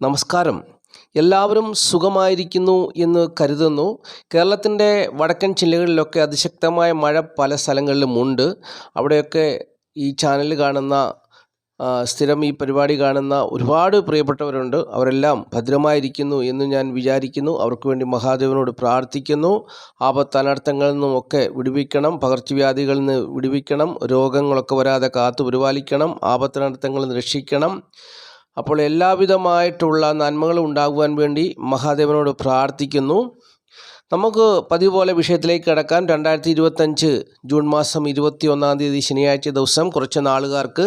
നമസ്കാരം. എല്ലാവരും സുഖമായിരിക്കുന്നു എന്ന് കരുതുന്നു. കേരളത്തിന്റെ വടക്കൻ ജില്ലകളിലൊക്കെ അതിശക്തമായ മഴ പല സ്ഥലങ്ങളിലും ഉണ്ട്. അവിടെയൊക്കെ ഈ ചാനൽ കാണുന്ന സ്ഥിരം ഈ പരിപാടി കാണുന്ന ഒരുപാട് പ്രിയപ്പെട്ടവരുണ്ട്. അവരെല്ലാം ഭദ്രമായിരിക്കുന്നു എന്ന് ഞാൻ വിചാരിക്കുന്നു. അവർക്ക് വേണ്ടി മഹാദേവനോട് പ്രാർത്ഥിക്കുന്നു. ആപത്ത് അനർത്ഥങ്ങളിൽ നിന്നുമൊക്കെ വിടുവിക്കണം. പകർച്ചവ്യാധികളിൽ നിന്ന് വിടുവിക്കണം. രോഗങ്ങളൊക്കെ വരാതെ കാത്തു പരിപാലിക്കണം. ആപത്തനർത്ഥങ്ങളിൽ നിന്ന് രക്ഷിക്കണം. അപ്പോൾ എല്ലാവിധമായിട്ടുള്ള നന്മകളും ഉണ്ടാകുവാൻ വേണ്ടി മഹാദേവനോട് പ്രാർത്ഥിക്കുന്നു. നമുക്ക് പതിവ് പോലെ വിഷയത്തിലേക്ക് കിടക്കാം. രണ്ടായിരത്തി ഇരുപത്തഞ്ച് ജൂൺ മാസം ഇരുപത്തി ഒന്നാം തീയതി ശനിയാഴ്ച ദിവസം കുറച്ച് നാളുകാർക്ക്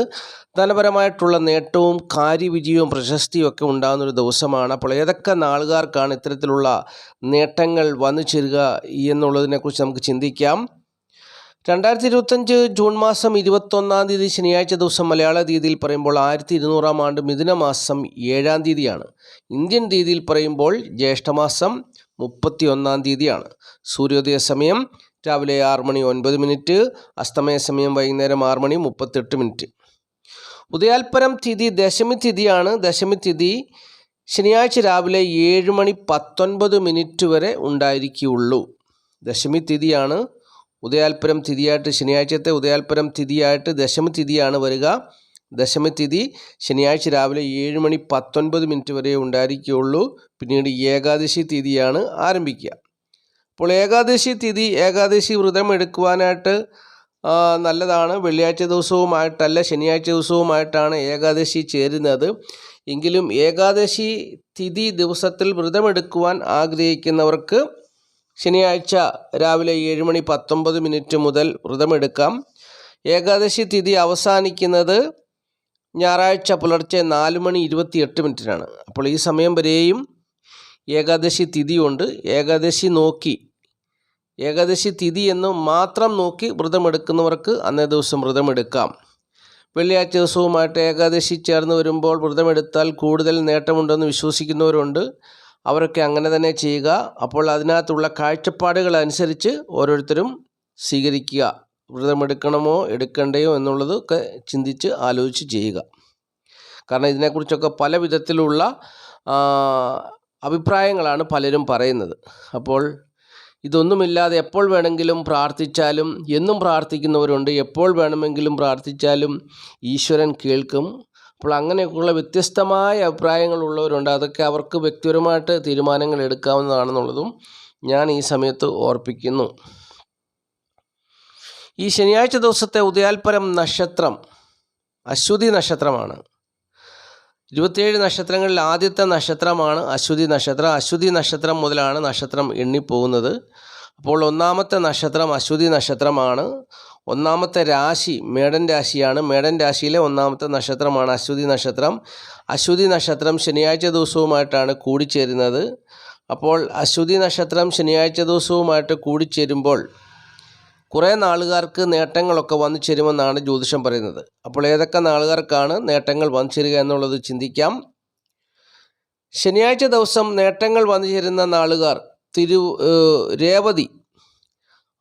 ധനപരമായിട്ടുള്ള നേട്ടവും കാര്യവിജയവും പ്രശസ്തിയും ഒക്കെ ഉണ്ടാകുന്നൊരു ദിവസമാണ്. അപ്പോൾ ഏതൊക്കെ നാളുകാർക്കാണ് ഇത്തരത്തിലുള്ള നേട്ടങ്ങൾ വന്നു ചേരുക എന്നുള്ളതിനെക്കുറിച്ച് നമുക്ക് ചിന്തിക്കാം. രണ്ടായിരത്തി ഇരുപത്തഞ്ച് ജൂൺ മാസം ഇരുപത്തൊന്നാം തീയതി ശനിയാഴ്ച ദിവസം മലയാള തീയതിയിൽ പറയുമ്പോൾ ആയിരത്തി ഇരുന്നൂറാം ആണ്ട് മിഥുന മാസം ഏഴാം തീയതിയാണ്. ഇന്ത്യൻ തീയതിയിൽ പറയുമ്പോൾ ജ്യേഷ്ഠമാസം മുപ്പത്തി ഒന്നാം തീയതിയാണ്. സൂര്യോദയ സമയം രാവിലെ ആറ് മണി ഒൻപത് മിനിറ്റ് അസ്തമയ സമയം വൈകുന്നേരം ആറ് മണി മുപ്പത്തെട്ട് മിനിറ്റ്. ഉദയാൽപരം തിഥി ദശമി തിഥിയാണ്. ദശമി തിഥി ശനിയാഴ്ച രാവിലെ ഏഴ് മണി പത്തൊൻപത് മിനിറ്റ് വരെ ഉണ്ടായിരിക്കുകയുള്ളൂ. ദശമി തിഥിയാണ് ഉദയാൽപരം തിഥിയായിട്ട് ശനിയാഴ്ചത്തെ ഉദയാൽപരം തിഥിയായിട്ട് ദശമതിഥിയാണ് വരിക. ദശമതിഥി ശനിയാഴ്ച രാവിലെ ഏഴ് മണി പത്തൊൻപത് മിനിറ്റ് വരെ ഉണ്ടായിരിക്കുകയുള്ളൂ. പിന്നീട് ഏകാദശി തിഥിയാണ് ആരംഭിക്കുക. അപ്പോൾ ഏകാദശി തിഥി ഏകാദശി വ്രതം എടുക്കുവാനായിട്ട് നല്ലതാണ്. വെള്ളിയാഴ്ച ദിവസവുമായിട്ടല്ല ശനിയാഴ്ച ദിവസവുമായിട്ടാണ് ഏകാദശി ചേരുന്നത്. എങ്കിലും ഏകാദശി തിഥി ദിവസത്തിൽ വ്രതമെടുക്കുവാൻ ആഗ്രഹിക്കുന്നവർക്ക് ശനിയാഴ്ച രാവിലെ ഏഴ് മണി പത്തൊമ്പത് മിനിറ്റ് മുതൽ വ്രതമെടുക്കാം. ഏകാദശി തിഥി അവസാനിക്കുന്നത് ഞായറാഴ്ച പുലർച്ചെ നാല് മണി ഇരുപത്തിയെട്ട് മിനിറ്റിനാണ്. അപ്പോൾ ഈ സമയം വരെയും ഏകാദശി തിഥിയുണ്ട്. ഏകാദശി നോക്കി. ഏകാദശി തിഥി എന്ന് മാത്രം നോക്കി വ്രതമെടുക്കുന്നവർക്ക് അന്നേ ദിവസം വ്രതമെടുക്കാം. വെള്ളിയാഴ്ച ദിവസവുമായിട്ട് ഏകാദശി ചേർന്ന് വരുമ്പോൾ വ്രതമെടുത്താൽ കൂടുതൽ നേട്ടമുണ്ടെന്ന് വിശ്വസിക്കുന്നവരുണ്ട്. അവരൊക്കെ അങ്ങനെ തന്നെ ചെയ്യുക. അപ്പോൾ അതിനകത്തുള്ള കാഴ്ചപ്പാടുകൾ അനുസരിച്ച് ഓരോരുത്തരും സ്വീകരിക്കുക. വ്രതമെടുക്കണമോ എടുക്കണ്ടയോ എന്നുള്ളതൊക്കെ ചിന്തിച്ച് ആലോചിച്ച് ചെയ്യുക. കാരണം ഇതിനെക്കുറിച്ചൊക്കെ പല വിധത്തിലുള്ള അഭിപ്രായങ്ങളാണ് പലരും പറയുന്നത്. അപ്പോൾ ഇതൊന്നുമില്ലാതെ എപ്പോൾ വേണമെങ്കിലും പ്രാർത്ഥിച്ചാലും എന്നും പ്രാർത്ഥിക്കുന്നവരുണ്ട്. എപ്പോൾ വേണമെങ്കിലും പ്രാർത്ഥിച്ചാലും ഈശ്വരൻ കേൾക്കും. അപ്പോൾ അങ്ങനെയൊക്കെയുള്ള വ്യത്യസ്തമായ അഭിപ്രായങ്ങളുള്ളവരുണ്ട്. അതൊക്കെ അവർക്ക് വ്യക്തിപരമായിട്ട് തീരുമാനങ്ങൾ എടുക്കാവുന്നതാണെന്നുള്ളതും ഞാൻ ഈ സമയത്ത് ഓർപ്പിക്കുന്നു. ഈ ശനിയാഴ്ച ദിവസത്തെ ഉദയാൽപരം നക്ഷത്രം അശ്വതി നക്ഷത്രമാണ്. ഇരുപത്തിയേഴ് നക്ഷത്രങ്ങളിൽ ആദ്യത്തെ നക്ഷത്രമാണ് അശ്വതി നക്ഷത്രം. അശ്വതി നക്ഷത്രം മുതലാണ് നക്ഷത്രം എണ്ണിപ്പോകുന്നത്. അപ്പോൾ ഒന്നാമത്തെ നക്ഷത്രം അശ്വതി നക്ഷത്രമാണ്. ഒന്നാമത്തെ രാശി മേടൻ രാശിയാണ്. മേടൻ രാശിയിലെ ഒന്നാമത്തെ നക്ഷത്രമാണ് അശ്വതി നക്ഷത്രം. അശ്വതി നക്ഷത്രം ശനിയാഴ്ച ദിവസവുമായിട്ടാണ് കൂടിച്ചേരുന്നത്. അപ്പോൾ അശ്വതി നക്ഷത്രം ശനിയാഴ്ച ദിവസവുമായിട്ട് കൂടിച്ചേരുമ്പോൾ കുറേ നാളുകാർക്ക് നേട്ടങ്ങളൊക്കെ വന്നു ചേരുമെന്നാണ് ജ്യോതിഷം പറയുന്നത്. അപ്പോൾ ഏതൊക്കെ നാളുകാർക്കാണ് നേട്ടങ്ങൾ വന്നു ചേരുക എന്നുള്ളത് ചിന്തിക്കാം. ശനിയാഴ്ച ദിവസം നേട്ടങ്ങൾ വന്നു ചേരുന്ന നാളുകാർ തിരു രേവതി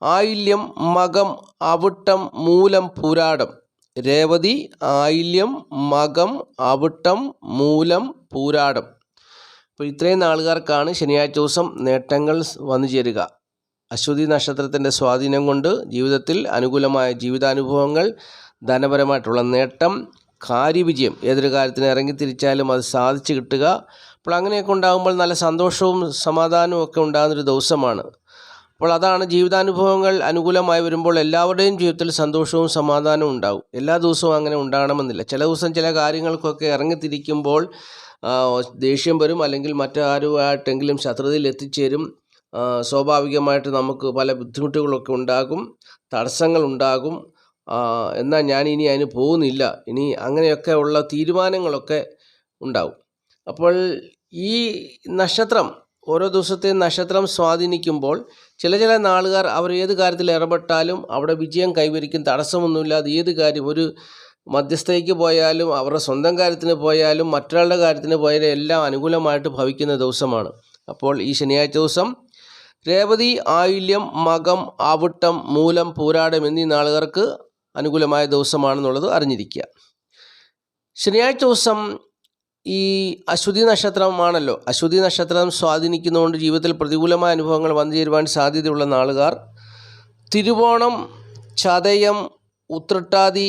ആയില്യം മകം അവിട്ടം മൂലം പുരാടം. രേവതി ആയില്യം മകം അവിട്ടം മൂലം പൂരാടം. അപ്പോൾ ഇത്രയും നാളുകാർക്കാണ് ശനിയാഴ്ച ദിവസം നേട്ടങ്ങൾ വന്നു ചേരുക. അശ്വതി നക്ഷത്രത്തിന്റെ സ്വാധീനം കൊണ്ട് ജീവിതത്തിൽ അനുകൂലമായ ജീവിതാനുഭവങ്ങൾ ധനപരമായിട്ടുള്ള നേട്ടം കാര്യവിജയം ഏതൊരു കാര്യത്തിന് ഇറങ്ങി തിരിച്ചാലും അത് സാധിച്ചു കിട്ടുക. അപ്പോൾ അങ്ങനെയൊക്കെ ഉണ്ടാകുമ്പോൾ നല്ല സന്തോഷവും സമാധാനവും ഒക്കെ ഉണ്ടാകുന്നൊരു ദിവസമാണ്. അപ്പോൾ അതാണ് ജീവിതാനുഭവങ്ങൾ അനുകൂലമായി വരുമ്പോൾ എല്ലാവരുടെയും ജീവിതത്തിൽ സന്തോഷവും സമാധാനവും ഉണ്ടാവും. എല്ലാ ദിവസവും അങ്ങനെ ഉണ്ടാകണമെന്നില്ല. ചില ദിവസം ചില കാര്യങ്ങൾക്കൊക്കെ ഇറങ്ങിത്തിരിക്കുമ്പോൾ ദേഷ്യം വരും അല്ലെങ്കിൽ മറ്റാരുമായിട്ടെങ്കിലും ശത്രുതയിൽ എത്തിച്ചേരും. സ്വാഭാവികമായിട്ട് നമുക്ക് പല ബുദ്ധിമുട്ടുകളൊക്കെ ഉണ്ടാകും തടസ്സങ്ങൾ ഉണ്ടാകും. എന്നാൽ ഞാൻ ഇനി അതിന് പോകുന്നില്ല. ഇനി അങ്ങനെയൊക്കെ ഉള്ള തീരുമാനങ്ങളൊക്കെ ഉണ്ടാവും. അപ്പോൾ ഈ നക്ഷത്രം ഓരോ ദിവസത്തെയും നക്ഷത്രം സ്വാധീനിക്കുമ്പോൾ ചില ചില നാളുകാർ അവർ ഏത് കാര്യത്തിൽ ഇടപെട്ടാലും അവിടെ വിജയം കൈവരിക്കും തടസ്സമൊന്നുമില്ലാതെ ഏത് കാര്യം ഒരു മധ്യസ്ഥയ്ക്ക് പോയാലും അവരുടെ സ്വന്തം കാര്യത്തിന് പോയാലും മറ്റൊരാളുടെ കാര്യത്തിന് പോയാലും എല്ലാം അനുകൂലമായിട്ട് ഭവിക്കുന്ന ദിവസമാണ്. അപ്പോൾ ഈ ശനിയാഴ്ച ദിവസം രേവതി ആയില്യം മകം ആവിട്ടം മൂലം പൂരാടം എന്നീ നാളുകാർക്ക് അനുകൂലമായ ദിവസമാണെന്നുള്ളത് അറിഞ്ഞിരിക്കുക. ശനിയാഴ്ച ദിവസം ഈ അശ്വതി നക്ഷത്രമാണല്ലോ. അശ്വതി നക്ഷത്രം സ്വാധീനിക്കുന്നതുകൊണ്ട് ജീവിതത്തിൽ പ്രതികൂലമായ അനുഭവങ്ങൾ വന്നു ചേരുവാൻ സാധ്യതയുള്ള നാളുകാർ. തിരുവോണം ചതയം ഉത്രട്ടാതി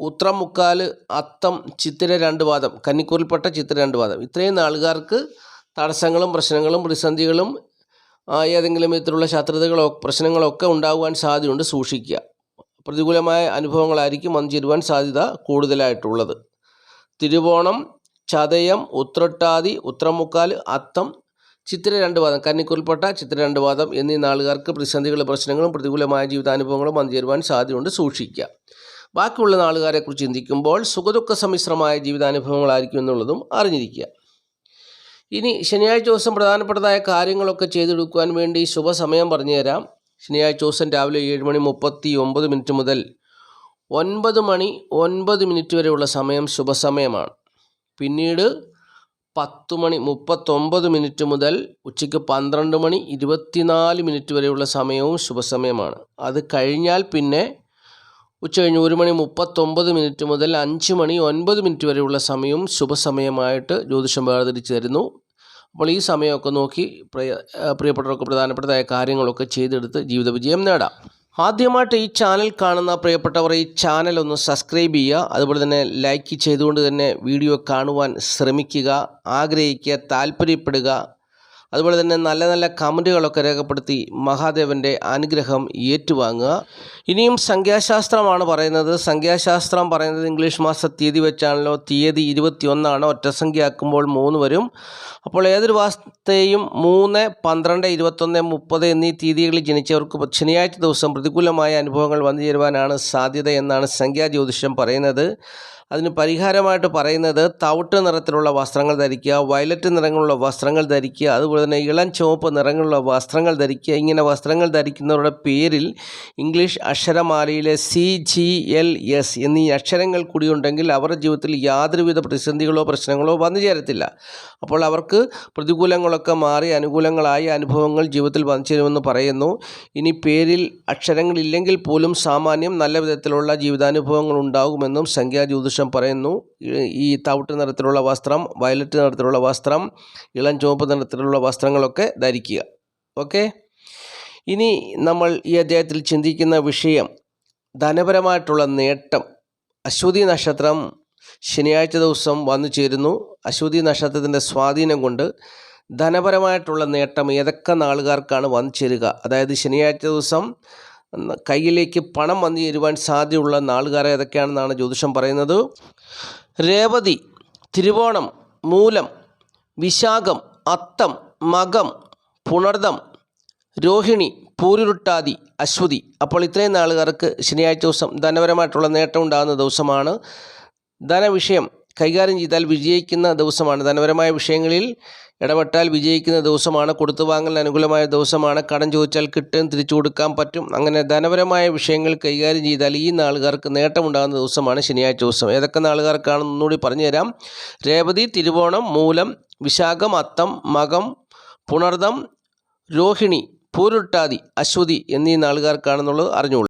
ഉത്രമുക്കാൽ അത്തം ചിത്തിര രണ്ട് വാദം കന്നിക്കൂറിൽപ്പെട്ട ചിത്തിര രണ്ട് വാദം ഇത്രയും നാളുകാർക്ക് തടസ്സങ്ങളും പ്രശ്നങ്ങളും പ്രതിസന്ധികളും ഏതെങ്കിലും വിധത്തിലുള്ള ശത്രുതകളോ പ്രശ്നങ്ങളൊക്കെ ഉണ്ടാകുവാൻ സാധ്യതയുണ്ട് സൂക്ഷിക്കുക. പ്രതികൂലമായ അനുഭവങ്ങളായിരിക്കും വന്നു ചേരുവാൻ സാധ്യത കൂടുതലായിട്ടുള്ളത്. തിരുവോണം ചതയം ഉത്രട്ടാതി ഉത്രമുക്കാൽ അത്തം ചിത്ര രണ്ട് വാദം കന്നിക്കുൽപ്പെട്ട ചിത്ര രണ്ട് വാദം എന്നീ നാളുകാർക്ക് പ്രതിസന്ധികളും പ്രശ്നങ്ങളും പ്രതികൂലമായ ജീവിതാനുഭവങ്ങളും വന്നു ചേരുവാൻ സാധ്യതയുണ്ട്. സൂക്ഷിക്കുക. ബാക്കിയുള്ള നാളുകാരെക്കുറിച്ച് ചിന്തിക്കുമ്പോൾ സുഖദുഃഖ സമ്മിശ്രമായ ജീവിതാനുഭവങ്ങളായിരിക്കും എന്നുള്ളതും അറിഞ്ഞിരിക്കുക. ഇനി ശനിയാഴ്ച ദിവസം പ്രധാനപ്പെട്ടതായ കാര്യങ്ങളൊക്കെ ചെയ്തെടുക്കുവാൻ വേണ്ടി ശുഭസമയം പറഞ്ഞുതരാം. ശനിയാഴ്ച ദിവസം രാവിലെ ഏഴ് മണി മുപ്പത്തി ഒമ്പത് മിനിറ്റ് മുതൽ ഒൻപത് മണി ഒൻപത് മിനിറ്റ് വരെയുള്ള സമയം ശുഭസമയമാണ്. പിന്നീട് പത്ത് മണി മുപ്പത്തൊമ്പത് മിനിറ്റ് മുതൽ ഉച്ചയ്ക്ക് പന്ത്രണ്ട് മണി ഇരുപത്തിനാല് മിനിറ്റ് വരെയുള്ള സമയവും ശുഭസമയമാണ്. അത് കഴിഞ്ഞാൽ പിന്നെ ഉച്ച കഴിഞ്ഞ് ഒരു മണി മുപ്പത്തൊമ്പത് മിനിറ്റ് മുതൽ അഞ്ച് മണി ഒൻപത് മിനിറ്റ് വരെയുള്ള സമയവും ശുഭസമയമായിട്ട് ജ്യോതിഷം വേർതിരിച്ച് തരുന്നു. അപ്പോൾ ഈ സമയമൊക്കെ നോക്കി പ്രിയ പ്രിയപ്പെട്ടവർക്ക് പ്രധാനപ്പെട്ടതായ കാര്യങ്ങളൊക്കെ ചെയ്തെടുത്ത് ജീവിത വിജയം നേടാം. ആദ്യമായിട്ട് ഈ ചാനൽ കാണുന്ന പ്രിയപ്പെട്ടവർ ഈ ചാനൽ ഒന്ന് സബ്സ്ക്രൈബ് ചെയ്യുക. അതുപോലെ തന്നെ ലൈക്ക് ചെയ്തുകൊണ്ട് തന്നെ വീഡിയോ കാണുവാൻ ശ്രമിക്കുക. ആഗ്രഹിക്കുക താല്പര്യപ്പെടുക. അതുപോലെ തന്നെ നല്ല നല്ല കമന്റുകളൊക്കെ രേഖപ്പെടുത്തി മഹാദേവന്റെ അനുഗ്രഹം ഏറ്റുവാങ്ങുക. ഇനിയും സംഖ്യാശാസ്ത്രമാണ് പറയുന്നത്. സംഖ്യാശാസ്ത്രം പറയുന്നത് ഇംഗ്ലീഷ് മാസ തീയതി വെച്ചാണല്ലോ. തീയതി ഇരുപത്തിയൊന്നാണ്. ഒറ്റസംഖ്യ ആക്കുമ്പോൾ മൂന്ന് വരും. അപ്പോൾ ഏതൊരു മാസത്തെയും മൂന്ന് പന്ത്രണ്ട് ഇരുപത്തൊന്ന് മുപ്പത് എന്നീ തീയതികളിൽ ജനിച്ചവർക്ക് ശനിയാഴ്ച ദിവസം പ്രതികൂലമായ അനുഭവങ്ങൾ വന്നു ചേരുവാനാണ് സാധ്യത എന്നാണ് സംഖ്യാ ജ്യോതിഷം പറയുന്നത്. അതിന് പരിഹാരമായിട്ട് പറയുന്നത് തവിട്ട് നിറത്തിലുള്ള വസ്ത്രങ്ങൾ ധരിക്കുക വയലറ്റ് നിറങ്ങളുള്ള വസ്ത്രങ്ങൾ ധരിക്കുക അതുപോലെ തന്നെ ഇളം ചുവപ്പ് നിറങ്ങളുള്ള വസ്ത്രങ്ങൾ ധരിക്കുക. ഇങ്ങനെ വസ്ത്രങ്ങൾ ധരിക്കുന്നവരുടെ പേരിൽ ഇംഗ്ലീഷ് അക്ഷരമാലയിലെ സി ജി എൽ എസ് എന്നീ അക്ഷരങ്ങൾ കൂടിയുണ്ടെങ്കിൽ അവരുടെ ജീവിതത്തിൽ യാതൊരുവിധ പ്രതിസന്ധികളോ പ്രശ്നങ്ങളോ വന്നു ചേരത്തില്ല. അപ്പോൾ അവർക്ക് പ്രതികൂലങ്ങളൊക്കെ മാറി അനുകൂലങ്ങളായ അനുഭവങ്ങൾ ജീവിതത്തിൽ വന്നു ചേരുമെന്ന് പറയുന്നു. ഇനി പേരിൽ അക്ഷരങ്ങളില്ലെങ്കിൽ പോലും സാമാന്യം നല്ല വിധത്തിലുള്ള ജീവിതാനുഭവങ്ങൾ ഉണ്ടാകുമെന്നും സംഖ്യാ ജ്യോതിഷം പറയുന്നു ഈ- തവിട്ട് നിറത്തിലുള്ള വസ്ത്രം വയലറ്റ് നിറത്തിലുള്ള വസ്ത്രം ഇളം ചുവപ്പ് നിറത്തിലുള്ള വസ്ത്രങ്ങളൊക്കെ ധരിക്കുക. ഓക്കെ? ഇനി നമ്മൾ ഈ അധ്യായത്തിൽ ചിന്തിക്കുന്ന വിഷയം ധനപരമായിട്ടുള്ള നേട്ടം. അശ്വതി നക്ഷത്രം ശനിയാഴ്ച ദിവസം വന്നു ചേരുന്നു. അശ്വതി നക്ഷത്രത്തിന്റെ സ്വാധീനം കൊണ്ട് ധനപരമായിട്ടുള്ള നേട്ടം ഏതൊക്കെ നാളുകാർക്കാണ് വന്നു ചേരുക? അതായത് ശനിയാഴ്ച ദിവസം കയ്യിലേക്ക് പണം വന്നു ചേരുവാൻ സാധ്യതയുള്ള നാളുകാർ ഏതൊക്കെയാണെന്നാണ് ജ്യോതിഷം പറയുന്നത്? രേവതി തിരുവോണം മൂലം വിശാഖം അത്തം മകം പുണർദം രോഹിണി പൂരുരുട്ടാതി അശ്വതി. അപ്പോൾ ഇത്രയും നാളുകാർക്ക് ശനിയാഴ്ച ദിവസം ധനപരമായിട്ടുള്ള നേട്ടം ഉണ്ടാകുന്ന ദിവസമാണ് ധനവിഷയം. കൈകാര്യം ചെയ്താൽ വിജയിക്കുന്ന ദിവസമാണ്. ധനപരമായ വിഷയങ്ങളിൽ ഇടപെട്ടാൽ വിജയിക്കുന്ന ദിവസമാണ്. കൊടുത്തു വാങ്ങലിന് അനുകൂലമായ ദിവസമാണ്. കടം ചോദിച്ചാൽ കിട്ടും തിരിച്ചു കൊടുക്കാൻ പറ്റും. അങ്ങനെ ധനപരമായ വിഷയങ്ങൾ കൈകാര്യം ചെയ്താൽ ഈ നാളുകാർക്ക് നേട്ടമുണ്ടാകുന്ന ദിവസമാണ് ശനിയാഴ്ച ദിവസം. ഏതൊക്കെ നാളുകാർക്കാണെന്ന് ഒന്നുകൂടി പറഞ്ഞുതരാം. രേവതി തിരുവോണം മൂലം വിശാഖം അത്തം മകം പുണർദം രോഹിണി പൂരുട്ടാതി അശ്വതി എന്നീ നാളുകാർക്കാണെന്നുള്ളത് അറിഞ്ഞോളൂ